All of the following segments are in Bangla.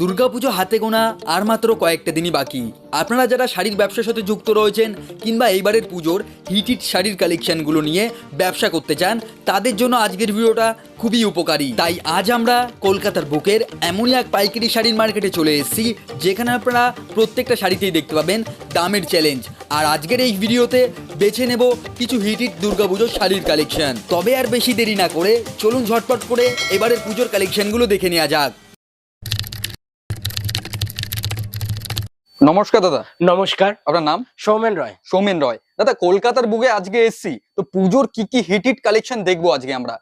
দুর্গাপুজো হাতে গোনা আর মাত্র কয়েকটা দিনই বাকি। আপনারা যারা শাড়ির ব্যবসার সাথে যুক্ত রয়েছেন কিংবা এইবারের পুজোর হিট হিট শাড়ির কালেকশনগুলো নিয়ে ব্যবসা করতে চান, তাদের জন্য আজকের ভিডিওটা খুবই উপকারী। তাই আজ আমরা কলকাতার বুকের এমনই এক পাইকারি শাড়ির মার্কেটে চলে এসেছি, যেখানে আপনারা প্রত্যেকটা শাড়িতেই দেখতে পাবেন দামের চ্যালেঞ্জ আর আজকের এই ভিডিওতে বেছে নেব কিছু হিট হিট দুর্গাপুজোর শাড়ির কালেকশন তবে আর বেশি দেরি না করে চলুন ঝটপট করে এবারের পুজোর কালেকশনগুলো দেখে নেওয়া যাক। নমস্কার দাদা। নমস্কার। আপনার নাম? সৌমেন রয়। সৌমেন রয়। দাদা কলকাতার বুকে আজকে এসছি। তো পুজোর কি কি হিট হিট কালেকশন দেখব আজকে আমরা?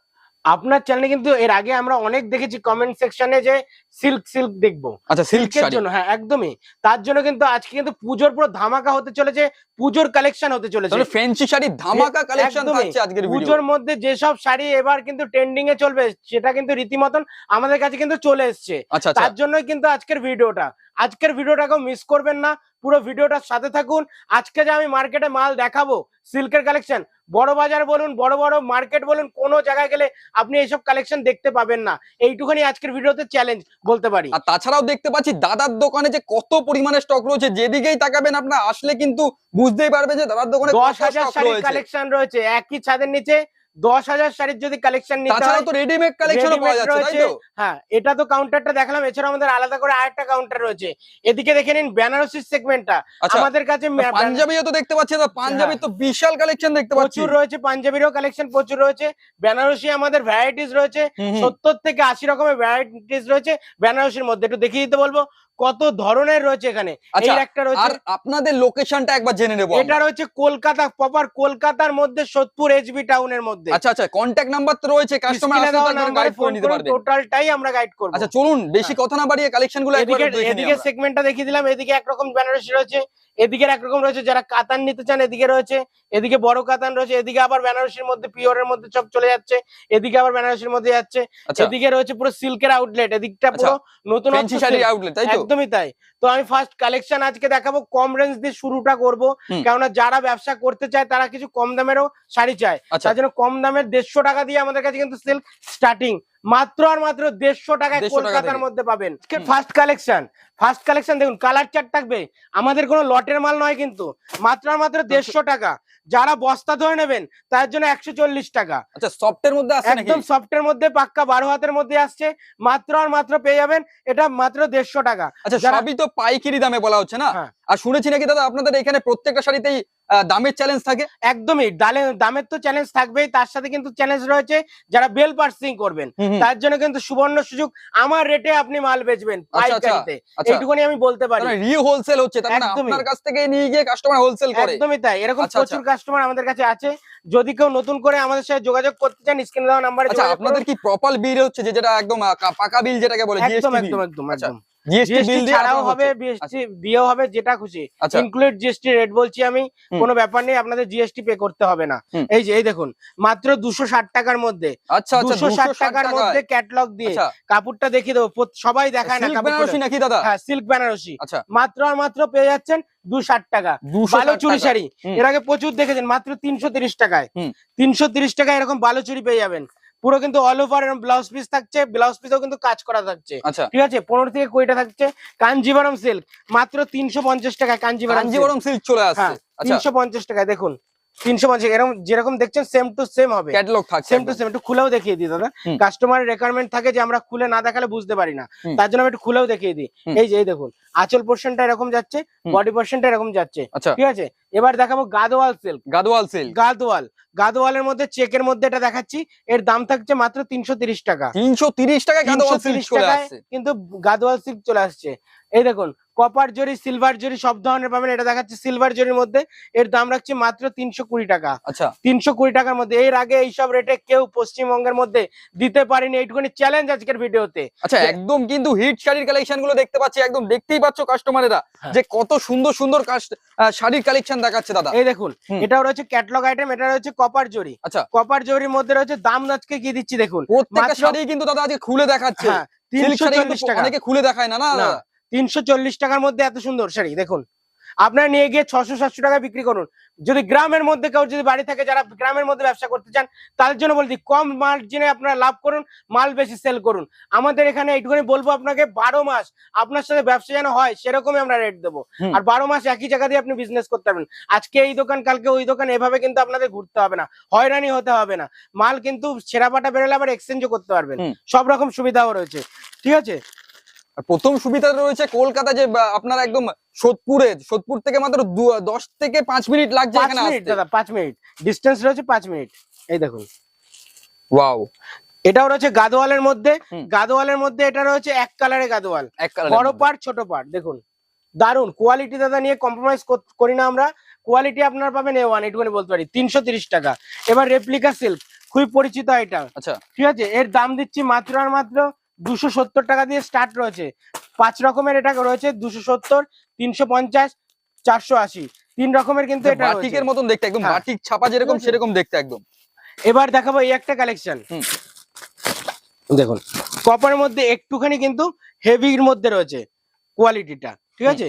আপনার চ্যানেলে কিন্তু এর আগে আমরা অনেক দেখেছি কমেন্ট সেকশনে যে সিল্ক সিল্ক দেখব। আচ্ছা সিল্কের জন্য হ্যাঁ একদমই। তার জন্য কিন্তু আজকে কিন্তু পুজোর পুরো ধামাকা হতে চলেছে পুজোর কালেকশন হতে চলেছে। ফ্যান্সি শাড়ি ধামাকা কালেকশন থাকছে আজকের ভিডিও পুজোর মধ্যে যেসব শাড়ি এবার কিন্তু ট্রেন্ডিং এ চলবে সেটা কিন্তু রীতিমতন আমাদের কাছে কিন্তু চলে এসছে। আচ্ছা আচ্ছা। তার জন্যই কিন্তু আজকের ভিডিওটা। আজকের ভিডিওটাকেও মিস করবেন না পুরো ভিডিওটার সাথে থাকুন। আজকে যে আমি মার্কেটে মাল দেখাবো সিল্কের কালেকশন বড় বাজার বলুন বড় বড় মার্কেট বলুন কোনো জায়গায় গেলে আপনি এইসব কালেকশন দেখতে পাবেন না। এইটুখানি আজকের ভিডিওতে চ্যালেঞ্জ বলতে পারি। আর তাছাড়াও দেখতে পাচ্ছি দাদার দোকানে যে কত পরিমাণে স্টক রয়েছে যেদিকেই তাকাবেন আপনার আসলে কিন্তু বুঝতেই পারবে যে দাদার দোকানে দশ হাজার কালেকশন রয়েছে। একই ছাদের নিচে দশ হাজার শাড়ির যদি কালেকশন নিতে হয় তো রেডিমেড কালেকশনও পাওয়া readymade যাচ্ছে তাই তো? হ্যাঁ এটা তো কাউন্টারটা দেখালাম এছাড়া আমাদের আলাদা করে আরেকটা কাউন্টার রয়েছে। এদিকে দেখে নিন বেনারসি সেগমেন্টটা আচ্ছা আমাদের কাছে পাঞ্জাবিও তো দেখতে পাচ্ছি পাঞ্জাবি তো বিশাল কালেকশন দেখতে পাচ্ছি। প্রচুর রয়েছে পাঞ্জাবিরও কালেকশন প্রচুর রয়েছে। বেনারসি আমাদের ভ্যারাইটিস রয়েছে। সত্তর থেকে আশি রকমের ভ্যারাইটিস রয়েছে বেনারসির মধ্যে। একটু দেখিয়ে দিতে বলব কত ধরনের রয়েছে এখানে। এই আচ্ছা একটা রয়েছে আর আপনাদের লোকেশনটা একবার জেনে নেব এটা রয়েছে কলকাতা প্রপার কলকাতার মধ্যে সোদপুর এইচবি টাউনের মধ্যে। আচ্ছা আচ্ছা কন্ট্যাক্ট নাম্বার তো রয়েছে কাস্টমার আসলে গাইড করে নিতে পারবে। টোটালটাই আমরা গাইড করব। আচ্ছা চলুন বেশি কথা না বাড়িয়ে কালেকশন একবার দেখে এদিকে সেগমেন্টটা দেখিয়ে দিলাম এদিকে একরকম বেনারসি রয়েছে এদিকে একরকম রয়েছে যারা কাতান নিতে চান এদিকে রয়েছে এদিকে বড় কাতান রয়েছে এদিকে আবার বেনারসির মধ্যে পিওরের মধ্যে সব চলে যাচ্ছে এদিকে আবার বেনারসির মধ্যে যাচ্ছে আচ্ছা। এদিকে রয়েছে পুরো সিল্কের আউটলেট এদিকটা পুরো নতুন আউটলেট তাই তো? একদমই তাই। তো আমি ফার্স্ট কালেকশন আজকে দেখাবো কম রেঞ্জ দিয়ে শুরুটা করব কেননা যারা ব্যবসা করতে চায় তারা কিছু কম দামেরও শাড়ি চায়। আচ্ছা। তার জন্য কম দামের দেড়শো টাকা দিয়ে আমাদের কাছে কিন্তু সিল্ক স্টার্টিং মাত্র আর মাত্র দেড়শো টাকায় 150 টাকা কলকাতার মধ্যে পাবেন। ফার্স্ট কালেকশন ফার্স্ট কালেকশন দেখুন কালার চার্ট থাকবে। আমাদের কোনো লটের মাল নয় কিন্তু। মাত্র আর মাত্র দেড়শো টাকা। যারা বস্তা ধরে নেবেন তার জন্য একশো চল্লিশ টাকা। আচ্ছা সফটের মধ্যে একদম সফটের মধ্যে পাক্কা বারো হাতের মধ্যে আসছে। মাত্র আর মাত্র পেয়ে যাবেন এটা মাত্র দেড়শো টাকা। আচ্ছা সবই তো পাইকারি দামে বলা হচ্ছে না? হ্যাঁ। আর শুনেছি নাকি দাদা আপনাদের এখানে প্রত্যেকটা শাড়িতেই দামের চ্যালেঞ্জ থাকে। একদমই দামের তো চ্যালেঞ্জ থাকবেই তার সাথে কিন্তু চ্যালেঞ্জ রয়েছে যারা বেল পার্সিং করবেন। তার জন্য কিন্তু সুবর্ণ সুযোগ আমার রেটে আপনি মাল বেচবেন আচ্ছা, আচ্ছা, পাইকারিতে। আচ্ছা। এইটুকুনি আমি বলতে পারি। রি হোলসেল হচ্ছে তার মানে আপনার কাছ থেকে নিয়ে গিয়ে কাস্টমার হোলসেল করে। একদমই তাই এরকম প্রচুর কাস্টমার আমাদের কাছে আছে। যদি কেউ নতুন করে আমাদের সাথে যোগাযোগ করতে চান স্ক্রিনে দেওয়া নাম্বারে আচ্ছা আপনাদের কি প্রপার বিল হচ্ছে যে যেটা একদম পাকা বিল যেটাকে বলে একদম একদম একদম একদম। জিএসটি বিল ছাড়াও হবে দিয়েও যেটা খুশি। আচ্ছা। ইনক্লুড জিএসটি রেট বলছি আমি কোনো ব্যাপার নেই আপনাদের জিএসটি পে করতে হবে না। এই যে এই দেখুন মাত্র দুশো ষাট টাকার মধ্যে আচ্ছা আচ্ছা দুশো ষাট টাকার মধ্যে ক্যাটলগ দিয়ে আচ্ছা। কাপড়টা দেখিয়ে দেবো সবাই দেখায় না কাপড় বেনারসি নাকি দাদা? হ্যাঁ সিল্ক বেনারসি আচ্ছা। মাত্র আর মাত্র পেয়ে যাচ্ছেন দু ষাট টাকা। দুশো চুরি শাড়ি। এর আগে প্রচুর দেখেছেন মাত্র তিনশো তিরিশ টাকায়। তিনশো তিরিশ টাকায় এরকম বালো চুরি পেয়ে যাবেন। পুরো কিন্তু অল ওভার ব্লাউজ পিস থাকছে ব্লাউজ পিসও কিন্তু কাজ করা থাকছে। আচ্ছা। ঠিক আছে? পনেরো থেকে কুড়িটা থাকছে। কাঞ্জিভারম সিল্ক মাত্র তিনশো পঞ্চাশ টাকায় কাঞ্জিভারম কাঞ্জিবরম সিল্ক চলে আসছে। হ্যাঁ আচ্ছা। তিনশো পঞ্চাশ টাকায় দেখুন। তিনশো পঞ্চাশ এরকম যেরকম দেখছেন সেম টু সেম হবে। ক্যাটালগ সেম টু সেম একটু খুলেও দেখিয়ে দিই দাদা। হুম। কাস্টমারের রেকোয়ারমেন্ট থাকে যে আমরা খুলে না দেখালে বুঝতে পারি না। তার জন্য আমি একটু খুলেও দেখিয়ে দিই। এই যে এই দেখুন আঁচল পোর্শনটা এরকম যাচ্ছে। বডি পোর্শনটা এরকম যাচ্ছে। আচ্ছা। ঠিক আছে? এবার দেখাবো গাদোয়াল সিল্ক গাদওয়াল সিল্ক গাদোয়াল গাদোয়ালের মধ্যে চেকের মধ্যে এটা দেখাচ্ছি। এর দাম থাকছে মাত্র তিনশো তিরিশ টাকা। তিনশো তিরিশ টাকায় গাদওয়াল সিল্ক 330 চলে টাকায় কিন্তু গাদোয়াল সিল্ক চলে আসছে। এই দেখুন কপার জরি সিলভার জরি সব ধরনের পাবেন। এটা দেখাচ্ছে সিলভার জরির মধ্যে। এর দাম রাখছে মাত্র তিনশো কুড়ি টাকা। আচ্ছা। তিনশো কুড়ি টাকার মধ্যে। এর আগে এইসব রেটে কেউ পশ্চিমবঙ্গের মধ্যে দিতে পারেনি। এইটুকুনি চ্যালেঞ্জ আজকের ভিডিওতে। আচ্ছা একদম কিন্তু হিট শাড়ির কালেকশনগুলো দেখতে পাচ্ছি। একদম দেখতেই পাচ্ছ কাস্টমারেরা হ্যাঁ। যে কত সুন্দর সুন্দর শাড়ির কালেকশন দেখাচ্ছে দাদা। এই দেখুন এটা রয়েছে ক্যাটলগ আইটেম এটা রয়েছে কপার জরি আচ্ছা। কপার জরির মধ্যে রয়েছে দাম আজকে কি দিচ্ছি দেখুন। প্রত্যেকটা শাড়ি কিন্তু দাদা আজকে খুলে দেখাচ্ছে। হ্যাঁ তিনশো চল্লিশ টাকা। অনেকে খুলে দেখায় না না তিনশো চল্লিশ টাকার মধ্যে এত সুন্দর শাড়ি দেখুন। আপনারা নিয়ে গিয়ে ছশো সাতশো টাকা বিক্রি করুন। যদি গ্রামের মধ্যে কেউ যদি বাড়ি থাকে যারা গ্রামের মধ্যে ব্যবসা করতে চান তাদের জন্য বলছি কম মার্জিনে আপনারা লাভ করুন মাল বেশি সেল করুন। আমাদের এখানে এইটুখানি বলব আপনাকে বারো মাস আপনার সাথে ব্যবসা যেন হয় সেরকমই আমরা রেট দেবো। আর বারো মাস একই জায়গা দিয়ে আপনি বিজনেস করতে পারবেন। আজকে এই দোকান কালকে ওই দোকান এভাবে কিন্তু আপনাদের ঘুরতে হবে না। হয়রানি হতে হবে না। মাল কিন্তু সেরা পাটা বেরোলে আবার এক্সচেঞ্জও করতে পারবেন। সব রকম সুবিধাও রয়েছে। ঠিক আছে? প্রথম সুবিধা রয়েছে কলকাতা যে আপনার একদম সোদপুরে সোদপুর থেকে মাত্র দশ থেকে পাঁচ মিনিট লাগছে এখানে মিনিট দাদা পাঁচ মিনিট। ডিস্টেন্স রয়েছে পাঁচ মিনিট। এই দেখুন। ওয়াও। এটাও রয়েছে গাদোয়ালের মধ্যে। গাদোয়ালের মধ্যে এটা রয়েছে এক কালারে গাদোয়াল। বড় পার্ট ছোট পার্ট দেখুন দারুণ কোয়ালিটি দাদা নিয়ে কম্প্রোমাইজ করি না আমরা। কোয়ালিটি আপনার পাবেন এ ওয়ান এটুকুনি বলতে পারি। তিনশো তিরিশ টাকা। এবার রেপ্লিকা সিল্ক খুবই পরিচিত এটা আচ্ছা। ঠিক আছে? এর দাম দিচ্ছি মাত্র আর মাত্র দুশো সত্তর টাকা দিয়ে স্টার্ট রয়েছে। পাঁচ রকমের এটা রয়েছে দুশো সত্তর তিনশো পঞ্চাশ চারশো আশি। তিন রকমের কিন্তু এটা। বাটিকের মতন দেখতে একদম হ্যাঁ। বাটিক ছাপা যেরকম সেরকম দেখতে একদম। এবার দেখাবো এই একটা কালেকশন দেখুন কপারের মধ্যে একটুখানি কিন্তু হেভির মধ্যে রয়েছে কোয়ালিটিটা ঠিক আছে?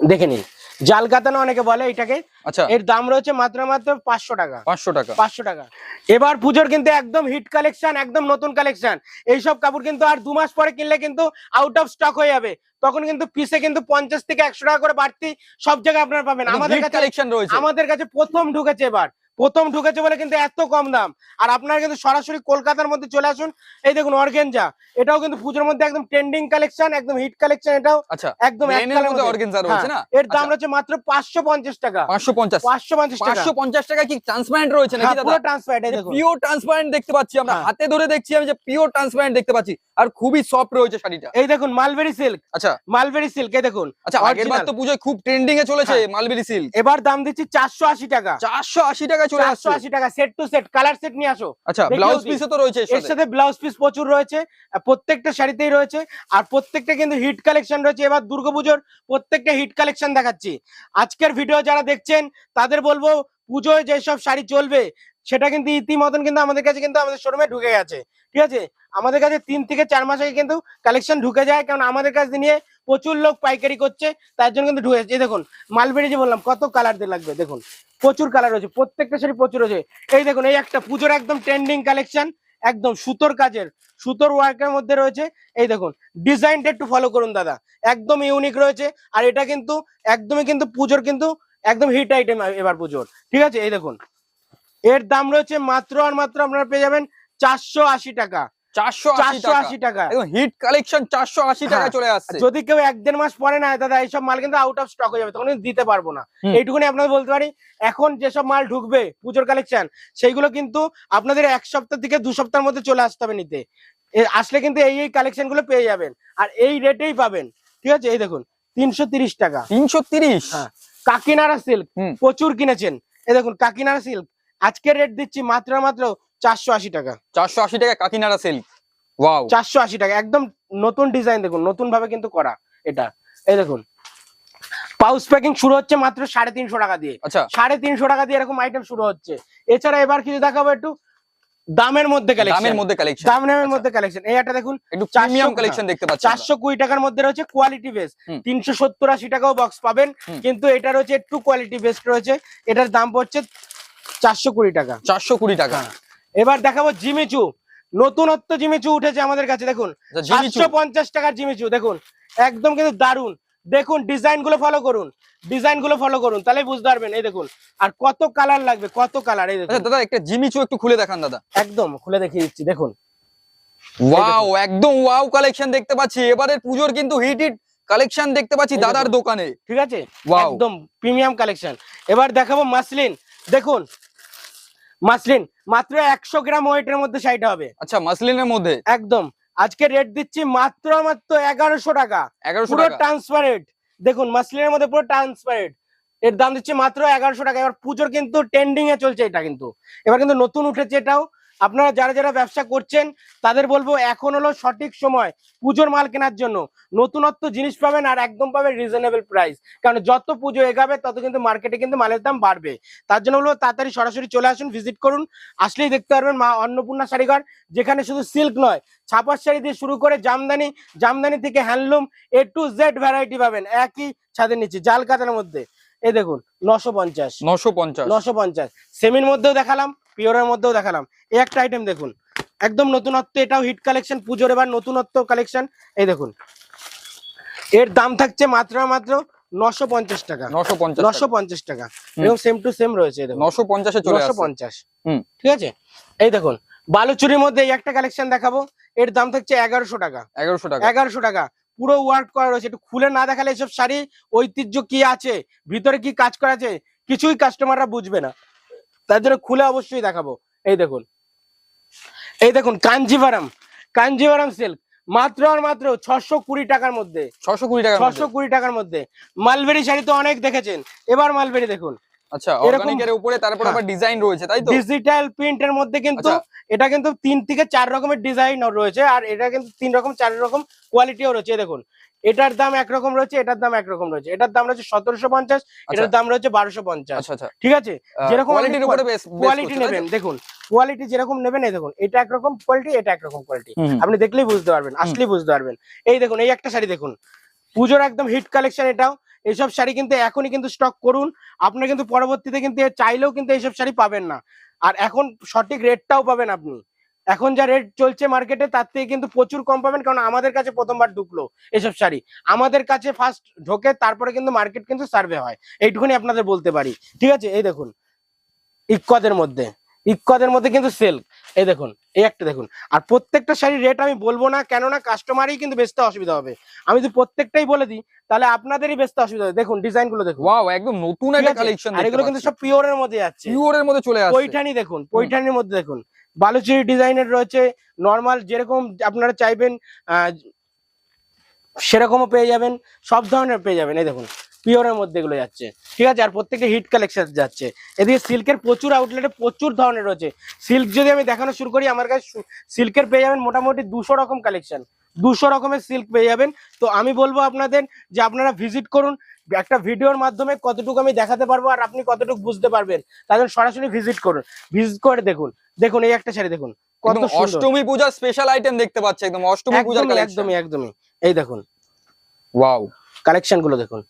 দেখে নিন। জাল কাতানো অনেকে বলে এটাকে। আচ্ছা। এর দাম রয়েছে মাত্র মাত্র পাঁচশো টাকা। পাঁচশো টাকা। পাঁচশো টাকা। এবার পুজোর কিন্তু একদম হিট কালেকশন একদম নতুন কালেকশন এইসব কাপড় কিন্তু আর দু মাস পরে কিনলে কিন্তু আউট অফ স্টক হয়ে যাবে। তখন কিন্তু পিসে কিন্তু পঞ্চাশ থেকে একশো টাকা করে বাড়তি সব জায়গায় আপনারা পাবেন। আমাদের কাছে কালেকশন রয়েছে। আমাদের কাছে প্রথম ঢুকেছে এবার। প্রথম ঢুকেছে বলে কিন্তু এত কম দাম। আর আপনারা কিন্তু সরাসরি কলকাতার মধ্যে চলে আসুন। এই দেখুন অর্গেনজা। এটাও কিন্তু পুজোর মধ্যে একদম ট্রেন্ডিং কালেকশন একদম হিট কালেকশন এটাও আচ্ছা একদম হ্যাঁ, এর দাম আচ্ছা। রয়েছে মাত্র পাঁচশো পঞ্চাশ টাকা। পাঁচশো পঞ্চাশ। পাঁচশো পঞ্চাশ পাঁচশো পঞ্চাশ টাকা কি ট্রান্সপারেন্ট রয়েছে নাকি হ্যাঁ, পুরো পিওর ট্রান্সপারেন্ট দেখতে পাচ্ছি আমরা। হ্যাঁ। হাতে ধরে দেখছি আমি যে পিওর ট্রান্সপারেন্ট দেখতে পাচ্ছি। আর খুবই সফট রয়েছে শাড়িটা। এই দেখুন মালবেরি সিল্ক আচ্ছা। মালবেরি সিল্ক এই দেখুন। আচ্ছা আগের বার তো পুজোয় খুব ট্রেন্ডিং এ চলেছে। মালবেরি সিল্ক এবার দাম দিচ্ছি চারশো আশি টাকা। চারশো আশি টাকায় চলে আসছে। আশি টাকা set to set colour set নিয়ে আসো। আচ্ছা ব্লাউজ পিসও তো রয়েছে এর এর সাথে। সাথে ব্লাউজ পিস প্রচুর রয়েছে প্রত্যেকটা শাড়িতেই রয়েছে আর প্রত্যেকটা কিন্তু হিট কালেকশন রয়েছে। এবার দুর্গাপুজোর প্রত্যেকটা হিট কালেকশন দেখাচ্ছি। আজকের ভিডিও যারা দেখছেন তাদের বলব পুজোয় যেসব শাড়ি চলবে সেটা কিন্তু ইতিমতন কিন্তু আমাদের কাছে কিন্তু আমাদের শোরুমে ঢুকে গেছে। ঠিক আছে? আমাদের কাছে তিন থেকে চার মাস আগে কিন্তু কালেকশন ঢুকে যায় কারণ আমাদের কাছে নিয়ে প্রচুর লোক পাইকারি করছে, তার জন্য কিন্তু ঢুকে যাচ্ছে এই দেখুন, মালবেরি যে বললাম, কত কালার দিয়ে লাগবে, দেখুন। প্রচুর কালার রয়েছে, প্রত্যেকটা শাড়ি প্রচুর রয়েছে। এই দেখুন, এই একটা পুজোর একদম ট্রেন্ডিং কালেকশন একদম সুতোর কাজের, সুতোর ওয়ার্কের মধ্যে রয়েছে। এই দেখুন ডিজাইনটা একটু ফলো করুন, দাদা। একদম ইউনিক রয়েছে, আর এটা কিন্তু, একদমই কিন্তু পুজোর কিন্তু একদম হিট আইটেম এবার পুজোর। ঠিক আছে? এই দেখুন, এর দাম রয়েছে মাত্র আর মাত্র আপনারা পেয়ে যাবেন চারশো টাকা। টাকা। টাকা। হিট কালেকশন টাকায় হ্যাঁ। চলে আসছে। যদি কেউ এক দেড় মাস পরে না দাদা এইসব মাল কিন্তু আউট অফ স্টক হয়ে যাবে তখন দিতে পারব না। এইটুকুনি আপনাদের বলতে পারি এখন যেসব মাল ঢুকবে পুজোর কালেকশন সেইগুলো কিন্তু আপনাদের এক সপ্তাহ থেকে দু সপ্তাহের মধ্যে চলে আসতে হবে নিতে। আসলে কিন্তু এই এই কালেকশনগুলো পেয়ে যাবেন। আর এই রেটেই পাবেন। ঠিক আছে? এই দেখুন তিনশো তিরিশ টাকা। তিনশো তিরিশ? হ্যাঁ। কাকিনাড়া সিল্ক প্রচুর কিনেছেন। এই দেখুন কাকিনাড়া সিল্ক আজকের রেট দিচ্ছি মাত্র মাত্র চারশো আশি টাকা। চারশো আশি টাকা কাকিনাড়া সিল্ক ওয়াও চারশো আশি টাকা। একদম নতুন ডিজাইন দেখুন নতুন ভাবে কিন্তু করা এটা। এই দেখুন পাউচ প্যাকিং শুরু হচ্ছে মাত্র সাড়ে তিনশো টাকা দিয়ে। আচ্ছা। সাড়ে তিনশো টাকা দিয়ে এরকম আইটেম শুরু হচ্ছে। এছাড়া এবার কিছু দেখাবো একটু দামের মধ্যে কালেকশন দামের মধ্যে কালেকশন দামের মধ্যে কালেকশন এই একটা দেখুন একটু 400 প্রিমিয়াম কালেকশন দেখতে টাকার মধ্যে রয়েছে কোয়ালিটি বেস হুম। তিনশো সত্তর আশি টাকাও বক্স পাবেন। কিন্তু এটা রয়েছে একটু কোয়ালিটি বেস্ট রয়েছে। এটার দাম পড়ছে চারশো কুড়ি টাকা। চারশো কুড়ি টাকা। হ্যাঁ। এবার দেখাবো জিমিচু নতুনত্ব জিমিচু উঠেছে আমাদের কাছে দেখুন। আচ্ছা। সাতশো পঞ্চাশ টাকার জিমিচু দেখুন। একদম কিন্তু দারুণ দেখুন ডিজাইনগুলো ফলো করুন। ডিজাইনগুলো ফলো করুন তাহলে বুঝতে পারবেন। এই দেখুন আর কত কালার লাগবে কত কালার এই আচ্ছা দেখুন দাদা একটা জিমিচু একটু খুলে দেখান দাদা। একদম খুলে দেখিয়ে দিচ্ছি দেখুন। ওয়াও একদম ওয়াও কালেকশন দেখতে পাচ্ছি। এবারে পুজোর কিন্তু হিট হিট কালেকশন দেখতে পাচ্ছি দাদার দোকানে। ঠিক আছে. একদম প্রিমিয়াম কালেকশন এবার দেখাবো মাসলিন। দেখুন মাসলিন মাত্র একশো গ্রাম ওয়েটের মধ্যে শাড়িটা হবে। আচ্ছা মাসলিনের মধ্যে? একদম। আজকে রেট দিচ্ছি মাত্র মাত্র এগারোশো টাকা। এগারোশো পুরো টাকা। ট্রান্সপারেন্ট দেখুন মাসলিনের মধ্যে পুরো ট্রান্সপারেন্ট এর দাম দিচ্ছে মাত্র এগারোশো টাকা। এবার পুজোর কিন্তু ট্রেন্ডিং এ চলছে এটা কিন্তু। এবার কিন্তু নতুন উঠেছে এটাও। আপনারা যারা যারা ব্যবসা করছেন তাদের বলব এখন হলো সঠিক সময় পুজোর মাল কেনার জন্য। নতুনত্ব জিনিস পাবেন আর একদম পাবেন রিজনেবল প্রাইস কারণ যত পুজো এগাবে তত কিন্তু মার্কেটে কিন্তু মালের দাম বাড়বে। তার জন্য বলব তাড়াতাড়ি সরাসরি চলে আসুন ভিজিট করুন। আসলেই দেখতে পারবেন মা অন্নপূর্ণা শাড়িঘর যেখানে শুধু সিল্ক নয় ছাপার শাড়ি দিয়ে শুরু করে জামদানি জামদানি থেকে handloom A to Z variety পাবেন। একই ছাদের নিচে জাল কাতার মধ্যে। এই দেখুন নশো পঞ্চাশ। নশো পঞ্চাশ। নশো পঞ্চাশ। সেমির মধ্যেও দেখালাম। পিওরের মধ্যেও দেখালাম। এই একটা আইটেম দেখুন। একদম নতুনত্ব এটাও হিট কালেকশন পুজোর এবার নতুনত্ব কালেকশন এই দেখুন। এর দাম থাকছে মাত্র মাত্র নশো পঞ্চাশ টাকা। নশো পঞ্চাশ টাকা। হুম। এবং সেম টু সেম রয়েছে নশো পঞ্চাশে নশো পঞ্চাশ। ঠিক আছে? এই দেখুন বালুচুরির মধ্যে এই একটা কালেকশন দেখাবো। এর দাম থাকছে এগারোশো টাকা। এগারোশো টাকা। এগারোশো টাকা। পুরো ওয়ার্ক করা রয়েছে। একটু খুলে না দেখালে এসব শাড়ি ঐতিহ্য কি আছে? ভিতরে কি কাজ করা আছে? কিছুই কাস্টমাররা বুঝবে না। তার জন্য খুলে অবশ্যই দেখাবো। এই দেখুন। এই দেখুন কাঞ্জিভারাম। কাঞ্জিভারাম সিল্ক মাত্র আর মাত্র ছশো কুড়ি টাকার মধ্যে। ছশো কুড়ি টাকা ছশো কুড়ি টাকার মধ্যে। মালবেরি শাড়ি তো অনেক দেখেছেন। এবার মালবেরি দেখুন। আচ্ছা এরকম- অর্গানিকের উপরে তারপর হ্যাঁ। আবার ডিজাইন রয়েছে তাই তো? ডিজিটাল প্রিন্টের মধ্যে কিন্তু আচ্ছা। এটা কিন্তু তিন থেকে চার রকমের ডিজাইন রয়েছে আর এটা কিন্তু তিন রকম চার রকম কোয়ালিটিও রয়েছে দেখুন। এটার দাম একরকম রয়েছে এটার দাম একরকম রয়েছে এটার দাম রয়েছে সতেরোশো পঞ্চাশ এটার দাম রয়েছে বারোশো পঞ্চাশ। আচ্ছা আচ্ছা। ঠিক আছে? যেরকম কোয়ালিটি নেবেন দেখুন কোয়ালিটি যেরকম নেবেন এই দেখুন এটা একরকম কোয়ালিটি এটা একরকম কোয়ালিটি আপনি দেখলেই বুঝতে পারবেন আসলেই বুঝতে পারবেন। এই দেখুন এই একটা শাড়ি দেখুন পুজোর একদম হিট কালেকশন এটাও। এইসব শাড়ি কিন্তু এখনই কিন্তু স্টক করুন। আপনি কিন্তু পরবর্তীতে কিন্তু চাইলেও কিন্তু এইসব শাড়ি পাবেন না। আর এখন সঠিক রেটটাও পাবেন আপনি। এখন যা রেট চলছে মার্কেটে তার থেকে কিন্তু প্রচুর কম পাবেন, কারণ আমাদের কাছে প্রথমবার ঢুকলো এসব শাড়ি। আমাদের কাছে ফার্স্ট ঢোকে, তারপরে কিন্তু মার্কেট কিন্তু সার্ভে হয়। এইটুকুনি আপনাদের বলতে পারি। ঠিক আছে? এই দেখুন, ইক্কদের মধ্যে। ইক্কদের মধ্যে কিন্তু সিল্ক এই দেখুন এই একটা দেখুন। আর প্রত্যেকটা শাড়ির রেট আমি বলব না কেননা কাস্টমারই কিন্তু বেচতে অসুবিধা হবে। আমি যদি প্রত্যেকটাই বলে দিই তাহলে আপনাদেরই বেচতে অসুবিধা হবে। দেখুন ডিজাইনগুলো দেখুন। ওয়াও একদম নতুন একটা কালেকশন আর এগুলো কিন্তু সব পিওরের মধ্যে যাচ্ছে পিওরের মধ্যে চলে আসছে। পৈঠানি দেখুন পৈঠানির মধ্যে দেখুন। বালুচুরি ডিজাইনের রয়েছে। নর্মাল যেরকম আপনারা চাইবেন আহ, সেরকমও পেয়ে যাবেন। সব ধরনের পেয়ে যাবেন। এই দেখুন পিওরের মধ্যে এগুলো যাচ্ছে। ঠিক আছে? আর প্রত্যেকটা হিট কালেকশন যাচ্ছে। এদিকে সিল্কের প্রচুর আউটলেটে প্রচুর ধরনের রয়েছে। সিল্ক যদি আমি দেখানো শুরু করি আমার কাছে সিল্কের পেয়ে যাবেন মোটামুটি দুশো রকম কালেকশন দুশো রকমের সিল্ক পেয়ে যাবেন। তো আমি বলব আপনাদের যে আপনারা ভিজিট করুন। একটা ভিডিওর মাধ্যমে কতটুকু আমি দেখাতে পারব আর আপনি কতটুকু বুঝতে পারবেন। তাদের সরাসরি ভিজিট করুন। ভিজিট করে দেখুন। দেখুন এই একটা শাড়ি দেখুন। কত অষ্টমী পূজার স্পেশাল আইটেম দেখতে পাচ্ছি একদম। অষ্টমী পূজার একদমই একদমই একদমই। এই দেখুন। ওয়াও কালেকশনগুলো দেখুন।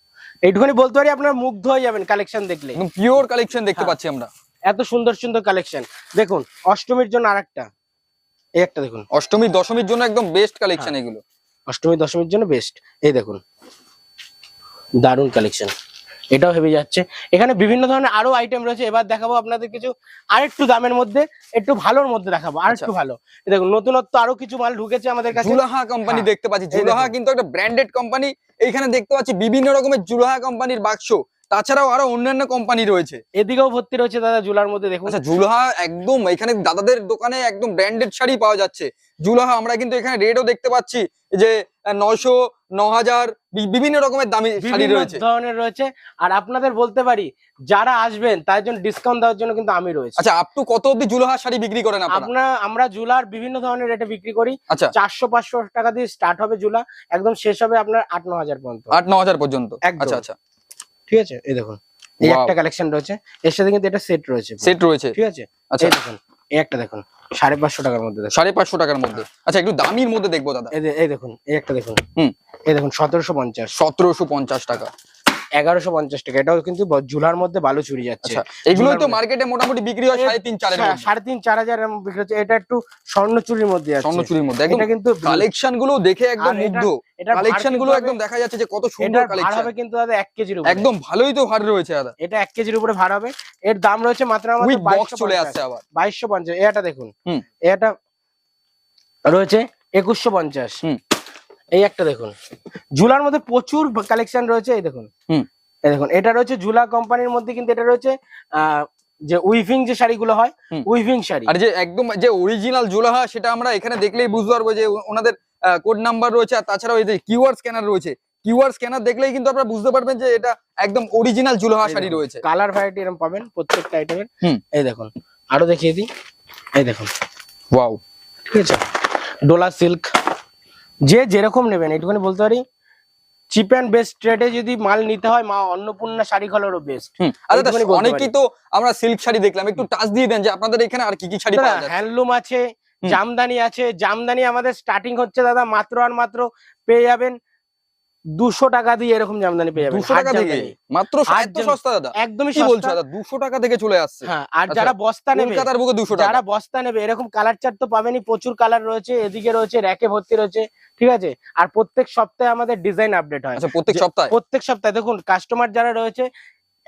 এইটুখানি বলতে পারি আপনার মুগ্ধ হয়ে যাবেন কালেকশন দেখলে। পিওর কালেকশন দেখতে হ্যাঁ। পাচ্ছি আমরা। এত সুন্দর সুন্দর কালেকশন দেখুন অষ্টমীর জন্য আরেকটা। এই একটা দেখুন। অষ্টমী দশমীর জন্য একদম বেস্ট হ্যাঁ। কালেকশন এগুলো। অষ্টমী দশমীর জন্য বেস্ট এই দেখুন। দারুণ কালেকশন এটাও হেভি যাচ্ছে। এখানে বিভিন্ন ধরনের আরও আইটেম রয়েছে। এবার দেখাবো আপনাদের কিছু আর একটু দামের মধ্যে একটু ভালোর মধ্যে দেখাবো আর আচ্ছা। একটু ভালো। দেখো দেখুন নতুনত্ব আরও কিছু মাল ঢুকেছে আমাদের কাছে। জুলাহা কোম্পানি হ্যাঁ। দেখতে পাচ্ছি। জুলাহা কিন্তু একটা ব্র্যান্ডেড কোম্পানি এইখানে দেখতে পাচ্ছি বিভিন্ন রকমের জুলাহা কোম্পানির বাক্স। তাছাড়াও আরও অন্যান্য কোম্পানি রয়েছে। এদিকেও ভর্তি রয়েছে দাদা জুলার মধ্যে দেখুন। আচ্ছা জুলাহা একদম এখানে দাদাদের দোকানে একদম ব্র্যান্ডেড শাড়ি পাওয়া যাচ্ছে। জুলাহা আমরা কিন্তু এখানে রেটও দেখতে পাচ্ছি যে নশো ন হাজার বিভিন্ন রকমের দামি শাড়ি রয়েছে। ধরনের রয়েছে। আর আপনাদের বলতে পারি যারা আসবেন তার জন্য ডিসকাউন্ট দেওয়ার জন্য কিন্তু আমি রয়েছে। আচ্ছা আপ টু কত অব্দি জুলহা শাড়ি বিক্রি করেন আপনারা? আপনার আমরা জুলার বিভিন্ন ধরনের রেটে বিক্রি করি। আচ্ছা। চারশো পাঁচশো টাকা দিয়ে স্টার্ট হবে জুলা একদম শেষ হবে আপনার আট ন হাজার পর্যন্ত। আট ন হাজার পর্যন্ত। আচ্ছা আচ্ছা। ঠিক আছে? এই দেখুন এই একটা কালেকশন রয়েছে। এর সাথে কিন্তু এটা সেট রয়েছে সেট রয়েছে। ঠিক আছে? আচ্ছা। দেখুন এই একটা দেখুন সাড়ে পাঁচশো টাকার মধ্যে সাড়ে পাঁচশো টাকার মধ্যে। আচ্ছা একটু দামির মধ্যে দেখব দাদা। এই এই দেখুন এই একটা দেখুন। হুম। এই দেখুন সতেরোশো পঞ্চাশ। সতেরোশো পঞ্চাশ টাকা। এগারোশো পঞ্চাশ টাকা। এটাও কিন্তু ঝুলার মধ্যে বালু চুরি যাচ্ছে। আচ্ছা এগুলোই তো মার্কেটে মোটামুটি বিক্রি হয় সাড়ে তিন চারের সা- মধ্যে। সাড়ে তিন চার হাজার বিক্রি হচ্ছে। এটা একটু স্বর্ণ চুরির মধ্যে আছে। স্বর্ণচুরির মধ্যে। এটা কিন্তু কালেকশনগুলো দেখে একদম মুগ্ধ। কালেকশনগুলো একদম দেখা যাচ্ছে যে কত সুন্দর কালেকশন হবে কিন্তু দাদা এক কেজির উপরে। একদম ভালোই তো ভার রয়েছে দাদা। এটা এক কেজির উপরে ভার হবে। এর দাম রয়েছে মাত্র চলে আসছে আবার। বাইশশো পঞ্চাশ। এটা দেখুন। এটা রয়েছে একুশশো পঞ্চাশ। হুম। এই একটা দেখুন। ঝুলার মধ্যে প্রচুর কালেকশন রয়েছে এই দেখুন। হুম। এই দেখুন এটা রয়েছে ঝুলা কোম্পানির মধ্যে কিন্তু এটা রয়েছে যে উইভিং যে শাড়িগুলো হয় উইভিং শাড়ি। আর যে একদম যে অরিজিনাল জুলাহা সেটা আমরা এখানে দেখলেই বুঝতে পারব যে ওনাদের কোড নাম্বার রয়েছে আর তাছাড়াও এই যে কিউআর স্ক্যানার রয়েছে। কিউআর স্ক্যানার দেখলেই কিন্তু আপনারা বুঝতে পারবেন যে এটা একদম অরিজিনাল জুলাহা শাড়ি রয়েছে। কালার ভ্যারাইটি এরকম পাবেন প্রত্যেকটা আইটেমের। এই দেখুন আরও দেখিয়ে দিই। এই দেখুন। ওয়াও ঠিক আছে? ডোলা সিল্ক যে যেরকম নেবেন এইটুখানি বলতে পারি। চিপ অ্যান্ড বেস্ট রেটে যদি মাল নিতে হয় মা অন্নপূর্ণা শাড়ি ঘরেরও বেস্ট আচ্ছা বলতে অনেকেই তো আমরা সিল্ক শাড়ি দেখলাম একটু টাচ দিয়ে দেন যে আপনাদের এখানে আর কি কি শাড়ি পাওয়া যায় হ্যান্ডলুম আছে জামদানি আছে জামদানি আমাদের স্টার্টিং হচ্ছে দাদা মাত্র আর মাত্র পেয়ে যাবেন দুশো টাকা দিয়ে এরকম জামদানি পেয়ে যাবে দুশো টাকা থেকে মাত্র সস্তা দাদা। একদমই কি বলছো দাদা? দুশো টাকা থেকে চলে আসছে। হ্যাঁ আর আচ্ছা, যারা বস্তা নেবে কলকাতার বুকে দুশো টাকা। যারা বস্তা নেবে এরকম কালার চার তো পাবেনই প্রচুর কালার রয়েছে এদিকে রয়েছে র্যাকে ভর্তি রয়েছে ঠিক আছে? আর প্রত্যেক সপ্তাহে আমাদের ডিজাইন আপডেট হয়। আচ্ছা প্রত্যেক সপ্তাহে? প্রত্যেক সপ্তাহে দেখুন কাস্টমার যারা রয়েছে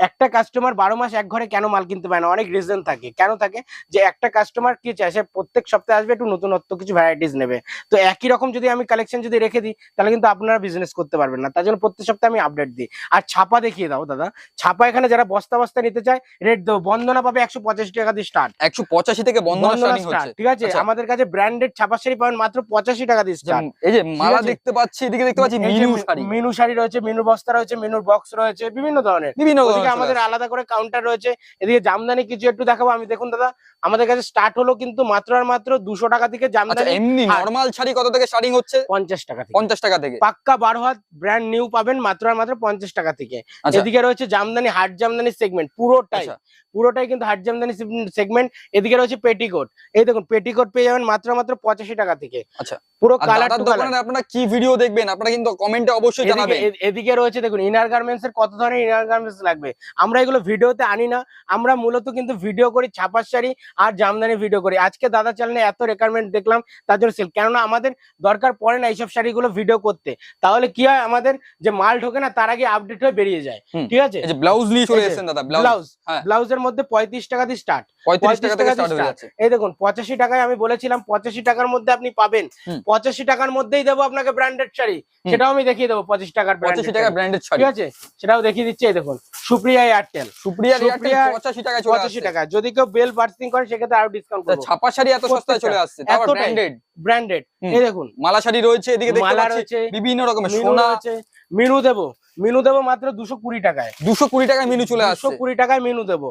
একটা কাস্টমার বারো মাস এক ঘরে কেন মাল কিনতে পারে না? অনেক রিজন থাকে। কেন থাকে? যে একটা কাস্টমার কি চায়? সে প্রত্যেক সপ্তাহে আসবে একটু নতুনত্ব কিছু ভ্যারাইটিস নেবে। তো একই রকম যদি আমি কালেকশন যদি রেখে দিই তাহলে কিন্তু আপনারা বিজনেস করতে পারবেন না। তার জন্য প্রত্যেক সপ্তাহে আমি আপডেট দিই। আর ছাপা দেখিয়ে দাও দাদা। ছাপা এখানে যারা বস্তা বস্তা নিতে চায় রেট দেবো। বন্দনা পাবে একশো পঁচাশি টাকা দিয়ে স্টার্ট একশো পঁচাশি থেকে বন্ধনা স্টার্ট ঠিক আছে? আচ্ছা। আমাদের কাছে ব্র্যান্ডেড ছাপা শাড়ি পাবেন মাত্র পঁচাশি টাকা দিয়ে স্টার্ট এই যে মালা দেখতে পাচ্ছি এদিকে দেখতে পাচ্ছি মিনু শাড়ি। মিনু শাড়ি রয়েছে মিনু বস্তা রয়েছে মিনুর বক্স রয়েছে বিভিন্ন ধরনের। বিভিন্ন আমাদের আলাদা করে কাউন্টার রয়েছে। এদিকে জামদানি কিছু একটু দেখাবো। আমি দেখুন দাদা আমাদের কাছে স্টার্ট হলো কিন্তু মাত্র আর মাত্র দুশো টাকা থেকে আচ্ছা জামদানি এমনি নর্মাল শাড়ি কত থেকে স্টার্টিং হচ্ছে? পঞ্চাশ টাকা থেকে। পঞ্চাশ টাকা থেকে। পাক্কা বারো হাত ব্র্যান্ড নিউ পাবেন মাত্র আর মাত্র পঞ্চাশ টাকা থেকে। আচ্ছা। এদিকে রয়েছে জামদানি হাট জামদানি সেগমেন্ট পুরোটাই। আচ্ছা। পুরোটাই কিন্তু হাট জামদানি সেগমেন্ট এদিকে রয়েছে পেটিকোট এই দেখুন পেটিকোট পেয়ে যাবেন মাত্র মাত্র পঁচাশি টাকা থেকে। আচ্ছা। পুরো কালার দোকানে আপনারা কি ভিডিও দেখবেন? আপনারা কিন্তু কমেন্টে অবশ্যই জানাবেন। এদিকে রয়েছে দেখুন ইনার গার্মেন্টস এর কত ধরনের ইনার গার্মেন্টস লাগবে। আমরা এগুলো ভিডিওতে আনি না। আমরা মূলত কিন্তু ভিডিও করি ছাপার শাড়ি আর জামদানি ভিডিও করি। আজকে দাদা চ্যানেলে এত রেকোয়ারমেন্ট দেখলাম তার জন্য সেল কেননা আমাদের দরকার পড়ে না এইসব শাড়িগুলো ভিডিও করতে। তাহলে কি হয় আমাদের যে মাল ঢোকে না তার আগে আপডেট হয়ে বেরিয়ে যায়। ঠিক আছে? ব্লাউজ নিয়ে চলে এসেছেন দাদা ব্লাউজ হ্যাঁ। ব্লাউজের মধ্যে পঁয়ত্রিশ টাকা দিয়ে স্টার্ট পঁয়ত্রিশ টাকা থেকে স্টার্ট হয়ে যাচ্ছে। এই দেখুন পঁচাশি টাকায় আমি বলেছিলাম পঁচাশি টাকার মধ্যে আপনি পাবেন। পঁচাশি টাকার মধ্যেই দেবো আপনাকে ব্র্যান্ডেড শাড়ি। সেটাও আমি দেখিয়ে দেবো পঁচিশ টাকার পঁচাশি টাকা ব্র্যান্ডেড শাড়ি। ঠিক আছে? সেটাও দেখিয়ে দিচ্ছি এই দেখুন। সুপ্রিয়া এয়ারটেল। সুপ্রিয়া সুপ্রিয়া পঁচাশি টাকা চলে পঁচাশি আসছে। টাকা যদি কেউ বেল বার্সিং করে সেক্ষেত্রে আরও ডিসকাউন্ট করব। ছাপা শাড়ি এত সস্তায় চলে আসছে তারপর ব্র্যান্ডেড ব্র্যান্ডেড এই দেখুন। মালা শাড়ি রয়েছে এদিকে দেখতে পাচ্ছি বিভিন্ন রকমের সোনা। রয়েছে। মিনু দেবো। মিনু দেবো মাত্র দুশো কুড়ি টাকায়। দুশো কুড়ি টাকা মেনু চলে আসছে। কুড়ি টাকায় মিনু দেবো।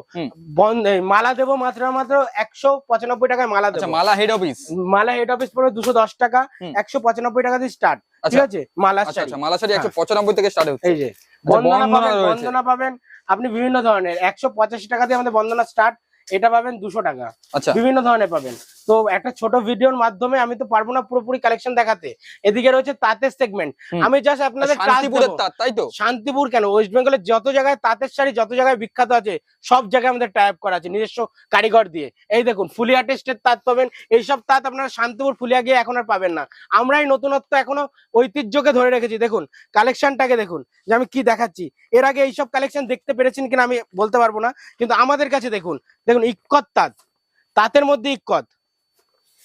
মালা দেবো মাত্র মাত্র একশো পঁচানব্বই টাকায় মালা আচ্ছা দেবো। Mala head office Mala head office পড়বে দুশো দশ টাকা। একশো পঁচানব্বই টাকা দিয়ে স্টার্ট ঠিক আচ্ছা। আছে? মালা আচ্ছা শাড়ি আচ্ছা মালা শাড়ি একশো। পঁচানব্বই থেকে স্টার্ট হচ্ছে। এই যে। আচ্ছা, বন্দনা পাবেন। বন্দনা পাবেন। আপনি বিভিন্ন ধরনের একশো পঁচাশি টাকা দিয়ে আমাদের বন্দনা স্টার্ট এটা পাবেন দুশো টাকা। আচ্ছা। বিভিন্ন ধরনের পাবেন। তো একটা ছোট ভিডিওর মাধ্যমে আমি তো পারব না পুরোপুরি কালেকশন দেখাতে। এদিকে রয়েছে তাঁতের সেগমেন্ট আমি জাস্ট আপনাদের তাই তো? শান্তিপুর কেন? ওয়েস্ট বেঙ্গলের যত জায়গায় তাঁতের শাড়ি যত জায়গায় বিখ্যাত আছে সব জায়গায় আমাদের টাইপ করা আছে নিজস্ব কারিগর দিয়ে। এই দেখুন ফুলিয়া টেস্টের তাঁত পাবেন। এইসব তাঁত আপনারা শান্তিপুর ফুলিয়া গিয়ে এখন আর পাবেন না। আমরাই নতুনত্ব এখনও ঐতিহ্যকে ধরে রেখেছি। দেখুন কালেকশনটাকে দেখুন যে আমি কি দেখাচ্ছি। এর আগে এইসব কালেকশন দেখতে পেরেছেন কিনা আমি বলতে পারব না কিন্তু আমাদের কাছে দেখুন দেখুন ইক্কত তাঁত। তাঁতের মধ্যে ইক্কত।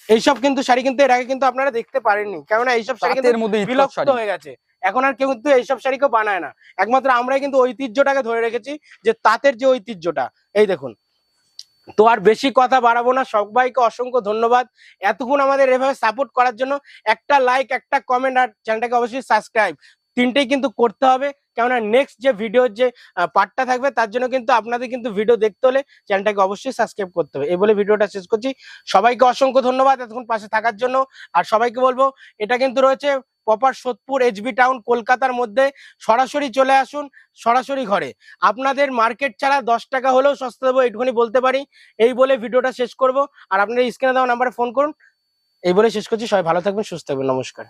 এইসব কিন্তু শাড়ি কিন্তু এর আগে কিন্তু আপনারা দেখতে পারেননি। কেননা এইসব শাড়ি কিন্তু বিলুপ্ত হয়ে গেছে। এখন আর কেউ কিন্তু এইসব শাড়ি কেউ বানায় না। একমাত্র আমরাই কিন্তু ঐতিহ্যটাকে ধরে রেখেছি যে তাঁতের যে ঐতিহ্যটা। এই দেখুন। তো আর বেশি কথা বাড়াবো না। সবাইকে অসংখ্য ধন্যবাদ। এতক্ষণ আমাদের এভাবে সাপোর্ট করার জন্য একটা লাইক একটা কমেন্ট আর চ্যানেলটাকে অবশ্যই সাবস্ক্রাইব তিনটেই কিন্তু করতে হবে। কেননা নেক্সট যে ভিডিওর যে পার্টটা থাকবে, তার জন্য কিন্তু আপনাদের কিন্তু ভিডিও দেখতে হলে চ্যানেলটাকে অবশ্যই সাবস্ক্রাইব করতে হবে। এই বলে ভিডিওটা শেষ করছি। সবাইকে অসংখ্য ধন্যবাদ এতক্ষণ পাশে থাকার জন্য। আর সবাইকে বলব, এটা কিন্তু রয়েছে প্রপার সোদপুর এইচবি টাউন কলকাতার মধ্যে। সরাসরি চলে আসুন, সরাসরি ঘরে। আপনাদের মার্কেট ছাড়া দশ টাকা হলেও সস্তা দেবো এইটুখানি বলতে পারি। এই বলে ভিডিওটা শেষ করব। আর আপনাদের স্ক্রিনে দেওয়া নাম্বারে ফোন করুন। এই বলে শেষ করছি। সবাই ভালো থাকবেন, সুস্থ থাকবেন। নমস্কার।